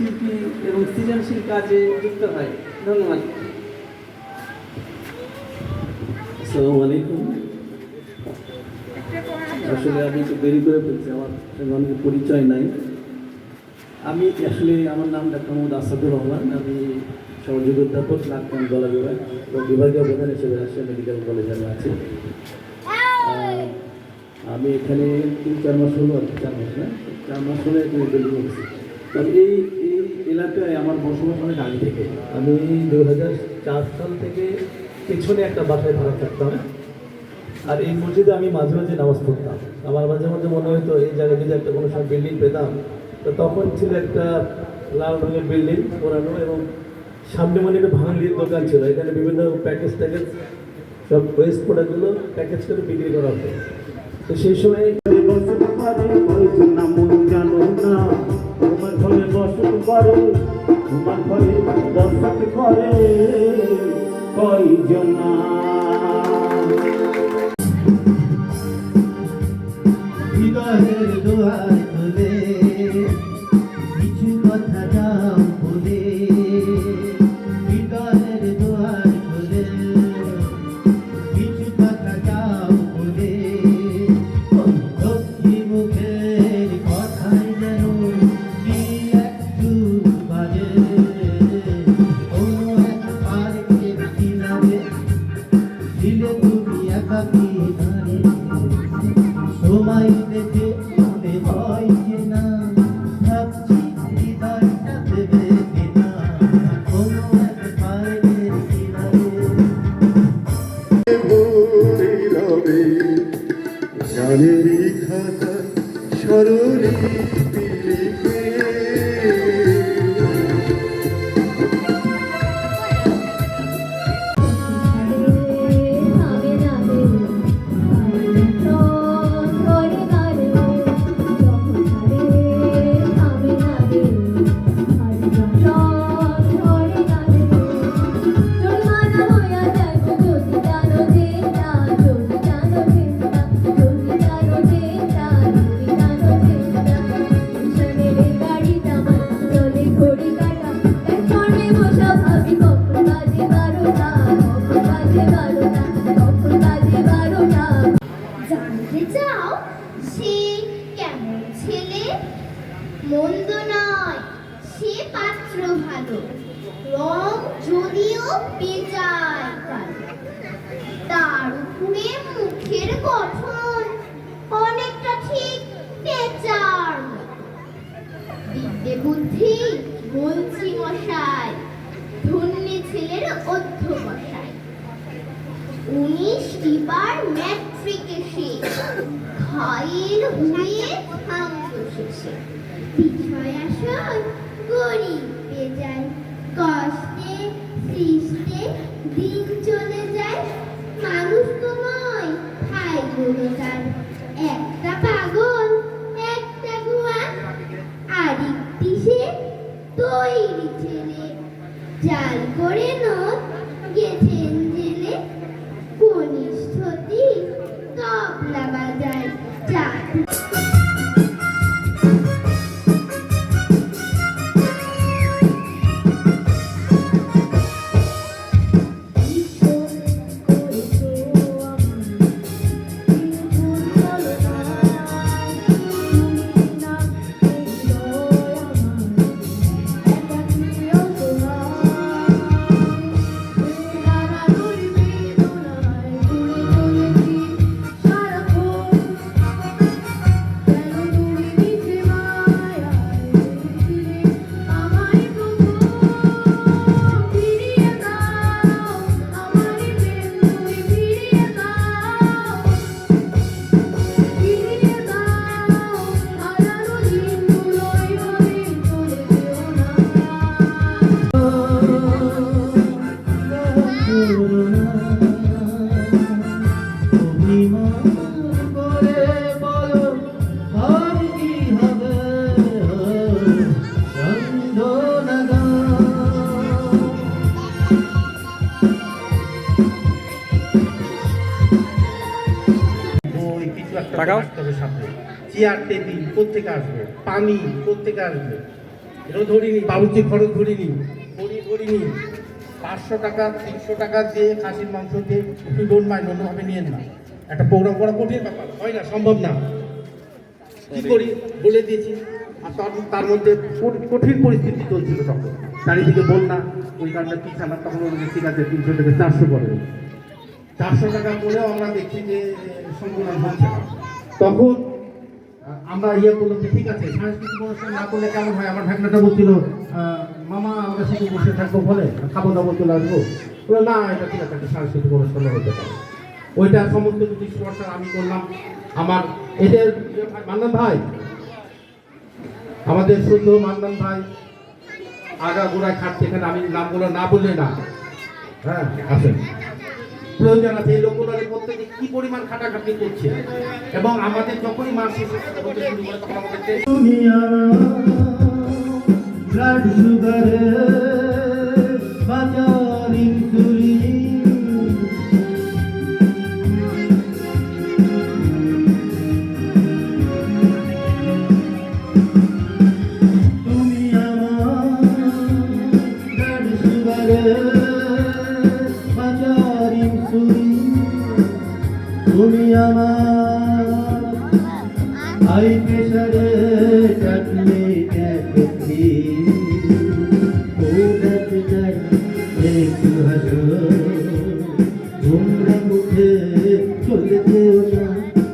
শিল্পী এবং সৃজনশীল কাজে যুক্ত হয়। ধন্যবাদ। আসসালামু আলাইকুম। আসলে আমি একটু দেরি করে ফেলছি, আমার অনেক পরিচয় নাই। আমি আসলে আমার নাম ডাক্তার মোহাম্মদ আসাদুর রহমান, আমি সহযোগী অধ্যাপক নাটকান গলা বিভাগ এবং বিভাগীয় প্রধান হিসেবে রাজশাহী মেডিকেল কলেজে আমি আছি। আমি এখানে তিন, চার মাস হলো আর চার মাস না, চার মাস হলে এই এই এলাকায় আমার বসবাস অনেক আগে থেকে। আমি দু হাজার চার সাল থেকে পেছনে একটা বাসায় ভাড়া থাকতাম। আর এই মসজিদে আমি মাঝে মাঝে নামাজ পড়তাম। আমার মাঝে মাঝে মনে হতো এই জায়গায় যদি একটা কোনো সময় বিল্ডিং পেতাম তো তখন ছিল একটা লাল রঙের বিল্ডিং পুরানো এবং সামনে মানে একটা ভাঙলির দোকান ছিল। এখানে বিভিন্ন প্যাকেজ ট্যাকেজ সব ওয়েস্ট প্রোডাক্টগুলো প্যাকেজ করে বিক্রি করা হতো। তো সেই সময় তোমার ঘরে বসত করে কয়জন হৃদয়ের দোয়ার গানেরই খাতা স্মরণে চাও সে কেমন ছেলে? মন্দ নয়, সে পাত্র ভালো। রং যদিও বেজায় তার উপরে মুখের গঠন ঘায়ের হয়ে থামত শেষে বিষয় আসল গরিব যায়। কষ্টে, সৃষ্টে দিন চলে যায়। মানুষ তো নয় ভাই গুলো তার la bagaille. Car... হবে সাথে চেয়ার টেবিল কোথেকে আসবে? পানি কোথেকে আসবে? এটা ধরিনি বাবুর্চি খরচ ধরিনি ধরি ধরিনি। পাঁচশো টাকা তিনশো টাকা দিয়ে খাসির মাংস দিয়ে একটু ডোন মাইন্ড অন্যভাবে নিয়েন না। একটা প্রোগ্রাম করা কঠিন ব্যাপার হয় না সম্ভব না। কি করি? বলে দিয়েছি। আর তার তার মধ্যে কঠিন পরিস্থিতি চলছিল তখন। চারিদিকে বন্যা ওই কারণে পিছানা তখন ওর ঠিক আছে তিনশো থেকে চারশো করে। চারশো টাকা করেও আমরা দেখছি যে সংকুলন হচ্ছে তখন আমরা ইয়ে করলাম যে, ঠিক আছে, সাংস্কৃতিক অনুষ্ঠান না করলে কেমন হয়? আমার ভাগনাটা বলছিল মামা আমরা শুধু বসে থাকব বলে খাব দাবো চলে আসব। বলে, না, এটা ঠিক আছে, একটা সাংস্কৃতিক অনুষ্ঠান হতে পারে। ওইটা সমস্ত কিছু স্পর্শন আমি করলাম। আমার, এদের ইয়ে মান্নান ভাই, আমাদের শুদ্ধ মান্নান ভাই আগা গোড়ায় খাটছে এখানে, আমি নামগুলো না বললে না। হ্যাঁ আসেন। প্রয়োজন আছে, এই লোকগুলো প্রত্যেকে কি পরিমাণ খাটাখাটি করছে? এবং আমাদের যখনই মাস শেষ হতে শুরু করে, তখন আমাদের হাই প্রেসারে থাকলে দেখি একটু হাসো ঘুমরা মুখে চলে যেও না একটু ভালোবাসো